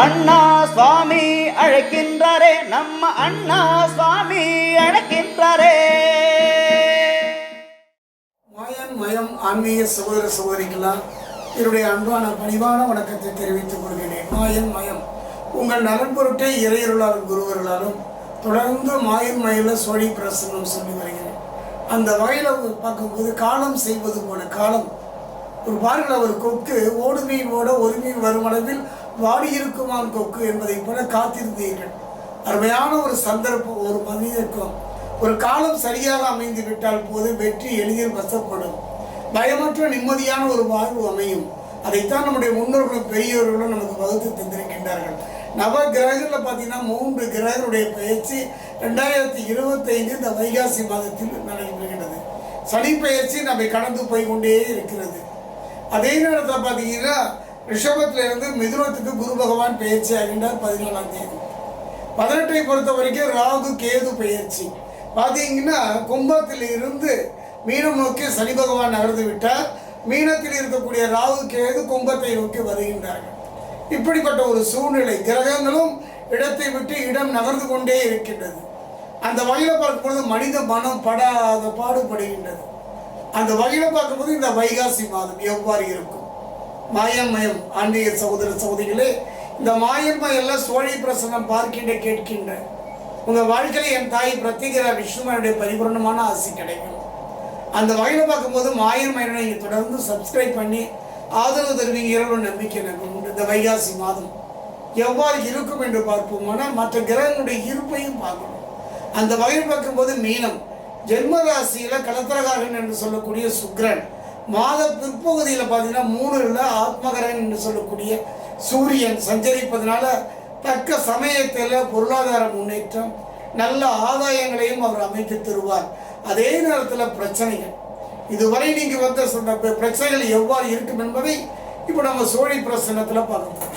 அண்ணா சுவாமி அழைக்கின்றாரே நம்ம அண்ணா சுவாமி அழைக்கின்றாரே. மாயன் மயம் ஆன்மீக சகோதர சகோதரிக்கெல்லாம் என்னுடைய அன்பான பணிவான வணக்கத்தை தெரிவித்துக் கொள்கிறேன். மாயன் மயம் உங்கள் நலன் பொருட்டே இறையருளாலும் குருவர்களாலும் தொடர்ந்து மாயன் மயில சோழி பிரசன்னம் சொல்லி வருகிறேன். அந்த வகையில் பார்க்கும்போது காலம் செய்வது போல காலம் ஒரு பாருங்கள் ஒரு கொக்கு ஓடு மீன் ஓட ஒரு மீன் வரும் அளவில் வாடி இருக்குமான் கொக்கு என்பதைப் போல காத்திருந்தீர்கள். அருமையான ஒரு சந்தர்ப்பம் ஒரு மனிதருக்கும் ஒரு காலம் சரியாக அமைந்து விட்டால் போது வெற்றி எளிதில் வசப்படும். பயமற்ற நிம்மதியான ஒரு வாழ்வு அமையும். அதைத்தான் நம்முடைய முன்னோர்களும் பெரியவர்களும் நமக்கு வகுத்து தந்திருக்கின்றார்கள். நவ கிரகங்களில் பார்த்தீங்கன்னா மூன்று கிரகங்களுடைய பயிற்சி ரெண்டாயிரத்தி இருபத்தைந்து இந்த வைகாசி மாதத்தில் நடைபெறுகின்றது. சனி பயிற்சி நம்மை கடந்து போய் கொண்டே இருக்கிறது. அதே நேரத்தில் பார்த்தீங்கன்னா ரிஷபத்தில் இருந்து மிதுனத்துக்கு குரு பகவான் பயிற்சி ஆகின்றார் பதினாலாம் தேதி. பதினெட்டை பொறுத்த வரைக்கும் ராகு கேது பயிற்சி பார்த்தீங்கன்னா கும்பத்தில் இருந்து மீனம் நோக்கி சனி பகவான் நகர்ந்து விட்டார். மீனத்தில் இருக்கக்கூடிய ராகு கேது கும்பத்தை நோக்கி வருகின்றார்கள். இப்படிப்பட்ட ஒரு சூழ்நிலை கிரகங்களும் இடத்தை விட்டு இடம் நகர்ந்து கொண்டே இருக்கின்றது. அந்த வகையில் பார்க்கும்பொழுது மனித மனம் படாத பாடுபடுகின்றது. அந்த வகையில் பார்க்கும்போது இந்த வைகாசி மாதம் எவ்வாறு இருக்கும்? மாயமயம் ஆன்மீக சகோதர சகோதரிகளே இந்த மாயமயெல்லாம் சோழி பிரசனம் பார்க்கின்ற கேட்கின்ற உங்கள் வாழ்க்கையில் என் தாய் பிரத்யேகரா விஷ்ணுமனுடைய பரிபூர்ணமான ஆசை கிடைக்கும். அந்த வகையில் பார்க்கும்போது மாயன் நீங்கள் தொடர்ந்து சப்ஸ்கிரைப் பண்ணி ஆதரவு தருவீங்கிற நம்பிக்கை எனக்கு உண்டு. இந்த வைகாசி மாதம் எவ்வாறு இருக்கும் என்று பார்ப்போம். ஆனால் மற்ற கிரகங்களுடைய இருப்பையும் பார்க்கணும். அந்த வகையில் பார்க்கும்போது மீனம் ஜென்ம ராசியில கலத்திரகாரன் என்று சொல்லக்கூடிய சுக்ரன். மாத பிற்பகுதியில் பார்த்தீங்கன்னா மூணுல ஆத்மகரன் என்று சொல்லக்கூடிய சூரியன் சஞ்சரிப்பதனால தக்க சமயத்தில் பொருளாதார முன்னேற்றம் நல்ல ஆதாயங்களையும் அவர் அமைத்து தருவார். அதே நேரத்தில் பிரச்சனைகள். இதுவரை நீங்கள் வந்த சொன்ன பிரச்சனைகள் எவ்வாறு இருக்கும் என்பதை இப்போ நம்ம சோழி பிரசனத்தில் பார்க்கணும்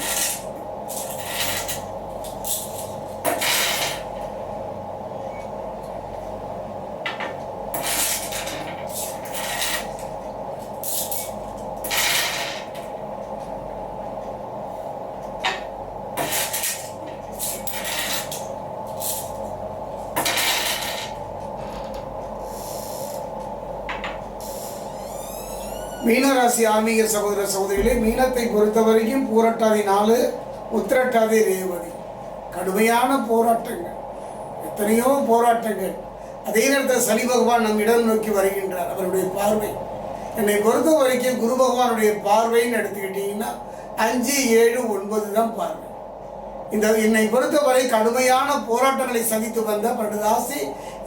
மீனராசி ஆன்மீக சகோதர சகோதரிகளே மீனத்தை பொறுத்த வரைக்கும் பூரட்டாதி நாலு உத்திரட்டாதி ரேவதி. கடுமையான போராட்டங்கள். எத்தனையோ போராட்டங்கள். அதே நேரத்தில் சனி பகவான் நம் இடம் நோக்கி வருகின்றார் அவருடைய பார்வை. என்னை பொறுத்த வரைக்கும் குரு பகவானுடைய பார்வைன்னு எடுத்துக்கிட்டீங்கன்னா அஞ்சு ஏழு ஒன்பது தான் பார்வை. இந்த என்னை பொறுத்தவரை கடுமையான போராட்டங்களை சந்தித்து வந்த பன்னெண்டு ராசி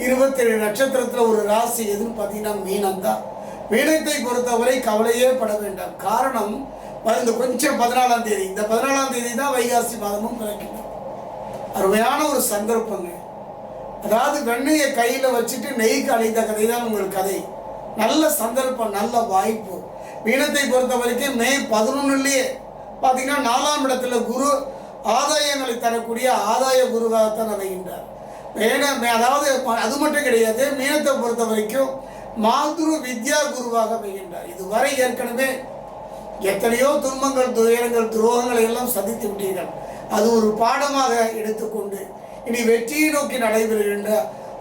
இருபத்தேழு நட்சத்திரத்தில் ஒரு ராசி எதுன்னு பார்த்தீங்கன்னா மீனம் தான் மீனத்தை பொறுத்தவரை கவலையே பட வேண்டாம். காரணம் இந்த கொஞ்சம் பதினாலாம் தேதி. இந்த பதினாலாம் தேதி தான் வைகாசி மாதமும் பிறக்கின்றது. அருமையான ஒரு சந்தர்ப்பங்க. அதாவது வெண்ணையை கையில் வச்சுட்டு நெய்க்கு அழைத்த கதை தான் உங்கள் கதை. நல்ல சந்தர்ப்பம் நல்ல வாய்ப்பு. மீனத்தை பொறுத்த வரைக்கும் மே பதினொன்னுலேயே பார்த்தீங்கன்னா நாலாம் இடத்துல குரு ஆதாயங்களை தரக்கூடிய ஆதாய குருவாகத்தான் அமைகின்றார். மேன மே- அதாவது ப- அது மட்டும் கிடையாது மீனத்தை பொறுத்த வரைக்கும் மாதுரு வித்யா குருவாக அமைகின்றார் இதுவரை ஏற்கனவே எத்தனையோ துன்பங்கள் துயரங்கள் துரோகங்களை எல்லாம் சந்தித்து விட்டீர்கள். அது ஒரு பாடமாக எடுத்துக்கொண்டு இனி வெற்றியை நோக்கி நடைபெறுகின்ற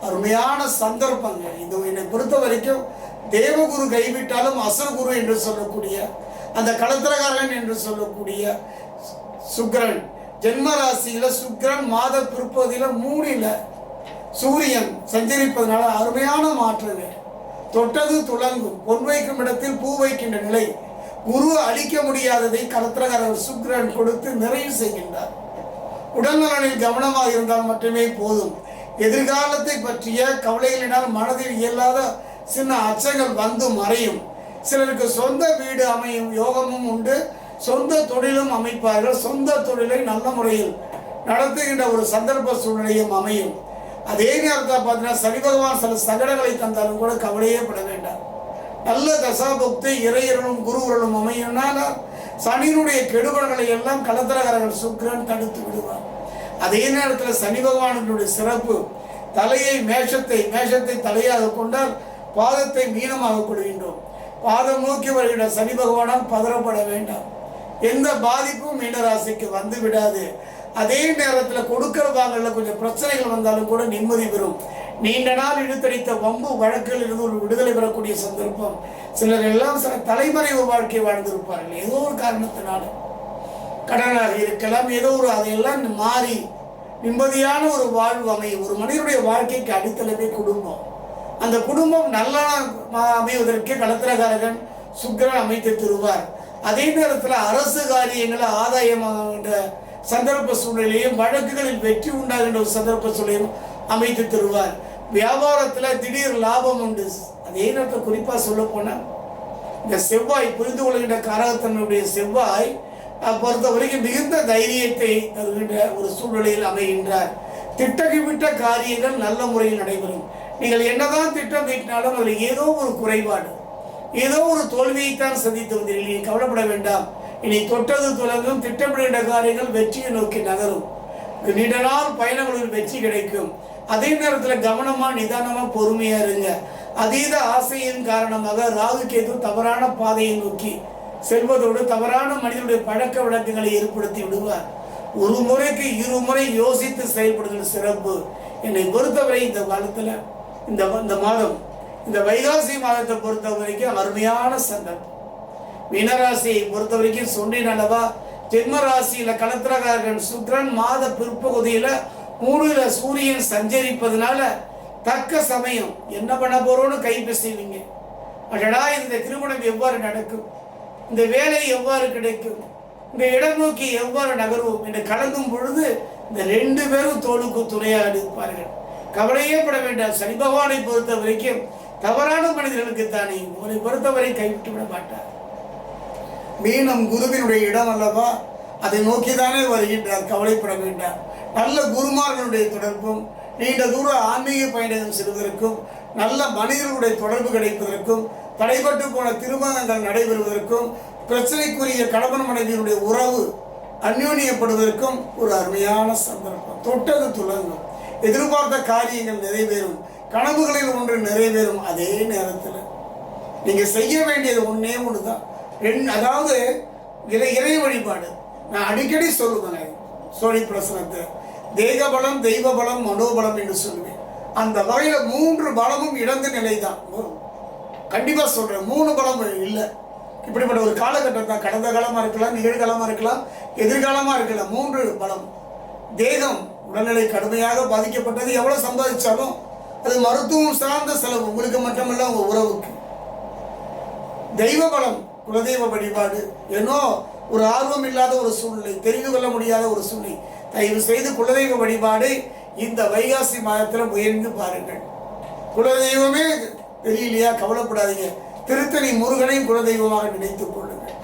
அருமையான சந்தர்ப்பங்கள். இது என்னை பொறுத்த வரைக்கும் தேவகுரு கைவிட்டாலும் அசுரகுரு என்று சொல்லக்கூடிய அந்த களத்திரகாரன் என்று சொல்லக்கூடிய சுக்கிரன் ஜென்ம ராசியில சுக்கிரன் மாத பிற்பகுதியில் மூணில் சூரியன் சஞ்சரிப்பதனால அருமையான மாற்றங்கள். தொட்டது துளங்கும். பொன் வைக்கும் இடத்தில் பூ வைக்கின்ற நிலை. குரு அழிக்க முடியாததை கலத்திரகாரர் சுக்ரன் கொடுத்து நிறைவு செய்கின்றார். உடல்நலனில் கவனமாக இருந்தால் மட்டுமே போதும். எதிர்காலத்தை பற்றிய கவலைகளினால் மனதில் இயலாத சின்ன அச்சங்கள் வந்து மறையும். சிலருக்கு சொந்த வீடு அமையும் யோகமும் உண்டு. சொந்த தொழிலும் அமைப்பார்கள். சொந்த தொழிலை நல்ல முறையில் நடத்துகின்ற ஒரு சந்தர்ப்ப சூழ்நிலையும் அமையும். அதே நேரத்தில் பார்த்தீங்கன்னா சனி பகவான் சில சகடங்களை தந்தாலும் கூட கவலையே பட வேண்டாம். நல்ல தசாபக்தி இறையரனும் குருவரனும் அமையும்னால சனியினுடைய கெடுபல்களை எல்லாம் கலத்திரகரர்கள் சுக்கிரன் தடுத்து விடுவார். அதே நேரத்தில் சனி பகவானுடைய சிறப்பு தலையை மேஷத்தை மேஷத்தை தலையாக கொண்டால் பாதத்தை மீனமாக கொள்கின்றோம். பாதம் நோக்கி வருகின்ற சனி பகவானால் பதறப்பட வேண்டாம். எந்த பாதிப்பும் மீனராசிக்கு வந்து விடாது. அதே நேரத்தில் கொடுக்கிற வாங்கல கொஞ்சம் பிரச்சனைகள் வந்தாலும் கூட நிம்மதி பெறும். நீண்ட நாள் இழுத்தடித்த வம்பு வழக்கில் இருந்து ஒரு விடுதலை பெறக்கூடிய சந்தர்ப்பம். சிலர் எல்லாம் சில தலைமறைவு வாழ்க்கை வாழ்ந்திருப்பார்கள். ஏதோ ஒரு காரணத்தினால. கடனாக இருக்கலாம் ஏதோ ஒரு அதையெல்லாம் மாறி நிம்மதியான ஒரு வாழ்வு அமையும் ஒரு மனிதனுடைய வாழ்க்கைக்கு அடித்தளமே குடும்பம். அந்த குடும்பம் நல்லா அமைவதற்கு களத்திரகாரகன் சுக்கரன் அமைத்து தருவார். அதே நேரத்தில் அரசு காரியங்களை ஆதாயமாகின்ற சந்தர்ப்ப சூழ்நிலையும் வழக்குகளில் வெற்றி உண்டாகின்ற ஒரு சந்தர்ப்ப சூழலையும் அமைத்து தருவார். வியாபாரத்தில் திடீர் லாபம் உண்டு. அதே நேரத்தில் குறிப்பாக சொல்ல போனால் இந்த செவ்வாய் புரிந்து கொள்கின்ற காரகத்தன்மையுடைய செவ்வாய் பொறுத்த வரைக்கும் மிகுந்த தைரியத்தை தருகின்ற ஒரு சூழ்நிலையில் அமைகின்றார். திட்டமிட்ட காரியங்கள் நல்ல முறையில் நடைபெறும். நீங்கள் என்னதான் திட்டம் அதில் ஏதோ ஒரு குறைபாடு ஏதோ ஒரு தோல்வியைத்தான் சந்தித்து வந்தீர்கள். நீ கவலைப்பட வேண்டாம். இனி தொட்டது துலங்கும் திட்டமிடுகின்ற காரியங்கள் வெற்றியை நோக்கி நகரும். நீண்ட நாள் பயணங்களில் வெற்றி கிடைக்கும். அதே நேரத்தில் கவனமாக நிதானமாக பொறுமையாக இருங்க. அதீத ஆசையின் காரணமாக ராகு கேது தவறான பாதையை நோக்கி செல்வதோடு தவறான மனிதனுடைய பழக்க வழக்கங்களை ஏற்படுத்தி விடுவார். ஒரு முறைக்கு இருமுறை யோசித்து செயல்படுதல் சிறப்பு. என்னை பொறுத்தவரை இந்த காலத்தில் இந்த இந்த மாதம் இந்த வைகாசி மாதத்தை பொறுத்த வரைக்கும் அருமையான சந்தர்ப்பம். மீனராசி பொறுத்த வரைக்கும் சொன்னேன் அல்லவா? ஜென்ம ராசியில கலத்திரகாரன் சுக்ரன் மாத பிற்பகுதியில மூணுல சூரியன் சஞ்சரிப்பதனால தக்க சமயம் என்ன பண்ண போறோம்னு கை பேசுவீங்க அடடா இந்த திருமணம் எவ்வாறு நடக்கும்? இந்த வேலை எவ்வாறு கிடைக்கும்? இந்த இடம் நோக்கி எவ்வாறு நகர்வோம்? என்று கலங்கும் பொழுது இந்த ரெண்டு பேரும் தோளுக்கு துணையாக இருப்பார்கள். கவலையே பட வேண்டாம். சனி பகவானை பொறுத்த வரைக்கும் தவறான மனிதர்களுக்கு தானே உங்களை பொறுத்தவரை கைவிட்டு விட மாட்டார். மீனம் குருவினுடைய இடம் அல்லவா? அதை நோக்கிதானே வருகின்றார் கவலைப்பட வேண்டாம். நல்ல குருமார்களுடைய தொடர்பும் நீண்ட தூர ஆன்மீக பயணம் செல்வதற்கும் நல்ல மனிதர்களுடைய தொடர்பு கிடைப்பதற்கும் தடைபட்டு போன திருமணங்கள் நடைபெறுவதற்கும் பிரச்சனைக்குரிய கணவன் மனைவியினுடைய உறவு அந்யோன்யப்படுவதற்கும் ஒரு அருமையான சந்தர்ப்பம். தொட்டது துளங்கும் எதிர்பார்த்த காரியங்கள் நிறைவேறும். கனவுகளில் ஒன்று நிறைவேறும் அதே நேரத்தில். நீங்கள் செய்ய வேண்டியது ஒன்றே ஒன்று தான் ரெண்டு அதாவது இறை இறை வழிபாடு. நான் அடிக்கடி சொல்லுவேன். சோழி பிரசனத்தை. தேக பலம் தெய்வ பலம் மனோபலம் என்று சொல்லுவேன். அந்த வகையில் மூன்று பலமும் இழந்த நிலை தான் கண்டிப்பாக சொல்கிறேன் மூணு பலம் இல்லை. இப்படிப்பட்ட ஒரு காலகட்டம் தான் கடந்த காலமாக இருக்கலாம் நிகழ்காலமாக இருக்கலாம் எதிர்காலமாக இருக்கலாம். மூன்று பலம். தேகம் உடல்நிலை கடுமையாக பாதிக்கப்பட்டது. எவ்வளோ சம்பாதிச்சாலும் அது மருத்துவம் சார்ந்த செலவு. உங்களுக்கு மட்டுமல்ல உங்கள் உறவுக்கு. தெய்வ பலம் குலதெய்வ வழிபாடு. ஏனோ ஒரு ஆர்வம் இல்லாத ஒரு சூழ்நிலை தெரிந்து கொள்ள முடியாத ஒரு சூழ்நிலை. தயவு செய்து குலதெய்வ வழிபாடு இந்த வைகாசி மாதத்தில் முயன்று பாருங்கள். குலதெய்வமே தெரியலையா? கவலைப்படாதீங்க. திருத்தணி முருகனையும் குலதெய்வமாக நினைத்துக் கொள்ளுங்கள்.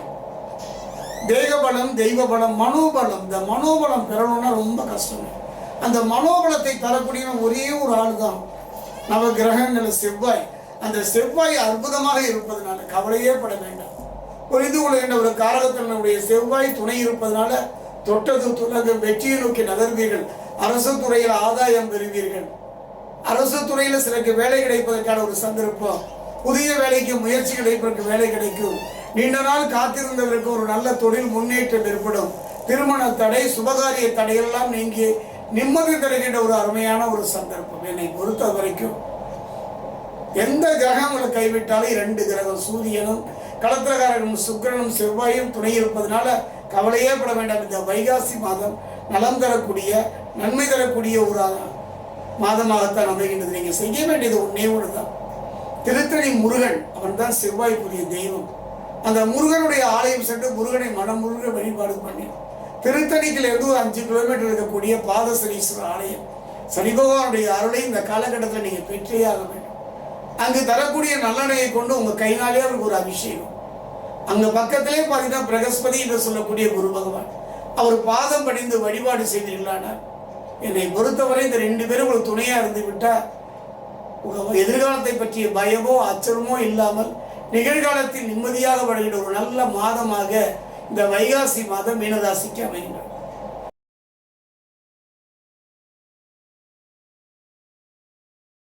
தேகபலம் தெய்வபலம் தெய்வ பலம் மனோபலம். இந்த மனோபலம் பெறணும்னா ரொம்ப கஷ்டம் அந்த மனோபலத்தை தரக்கூடிய ஒரே ஒரு ஆள் தான் நவ கிரகங்கள் செவ்வாய். அந்த செவ்வாய் அற்புதமாக இருப்பதனால கவலையே பட வேண்டாம். புரிந்து கொள்கின்ற ஒரு காரகத்தினுடைய செவ்வாய் துணை இருப்பதனால தொட்டது துலகு வெற்றியை நோக்கி நகர்வீர்கள். அரசு துறையில் ஆதாயம் பெறுவீர்கள். அரசு துறையில் சிலருக்கு வேலை கிடைப்பதற்கான ஒரு சந்தர்ப்பம். புதிய வேலைக்கு முயற்சி கிடைப்பதற்கு வேலை கிடைக்கும். நீண்ட நாள் காத்திருந்தவருக்கு ஒரு நல்ல தொழில் முன்னேற்றம் ஏற்படும். திருமண தடை சுபகாரிய தடையெல்லாம் நீங்கி நிம்மதி தருகின்ற ஒரு அருமையான ஒரு சந்தர்ப்பம். என்னை பொறுத்த வரைக்கும் எந்த கிரகங்களை கைவிட்டாலும் இரண்டு கிரகம் சூரியனும் களத்திரகாரனும் சுக்கிரனும் செவ்வாயும் துணை இருப்பதனால கவலையே பட வேண்டாம். இந்த வைகாசி மாதம் நலம் தரக்கூடிய நன்மை தரக்கூடிய ஒரு மாதமாகத்தான் அமைகின்றது. நீங்கள் செய்ய வேண்டியது ஒன்றே ஒன்று தான் திருத்தணி முருகன் அவன் தான் செவ்வாய்க்குரிய தெய்வம். அந்த முருகனுடைய ஆலயம் சென்று முருகனை மனமுருக வழிபாடு பண்ணி திருத்தணிக்கில் இருந்து அஞ்சு கிலோமீட்டர் இருக்கக்கூடிய பாதசரீஸ்வரர் ஆலயம் சனி பகவானுடைய அருளை இந்த காலகட்டத்தில் நீங்கள் பெற்றே ஆக வேண்டும். அங்கு தரக்கூடிய நல்லெண்ணையை கொண்டு உங்கள் கைனாலே அவருக்கு ஒரு அபிஷேகம். அங்க பக்கத்திலே பார்த்தீங்கன்னா பிரகஸ்பதி என்று சொல்லக்கூடிய குரு பகவான். அவர் பாதம் படிந்து வழிபாடு செய்தீர்களானார் என்னை பொறுத்தவரை இந்த ரெண்டு பேரும் உங்களுக்கு துணையா இருந்து விட்டா உங்க எதிர்காலத்தை பற்றிய பயமோ அச்சமோ இல்லாமல் நிகழ்காலத்தில் நிம்மதியாக வருகிற ஒரு நல்ல மாதமாக இந்த வைகாசி மாதம் மீனராசிக்கு அமைகின்றது.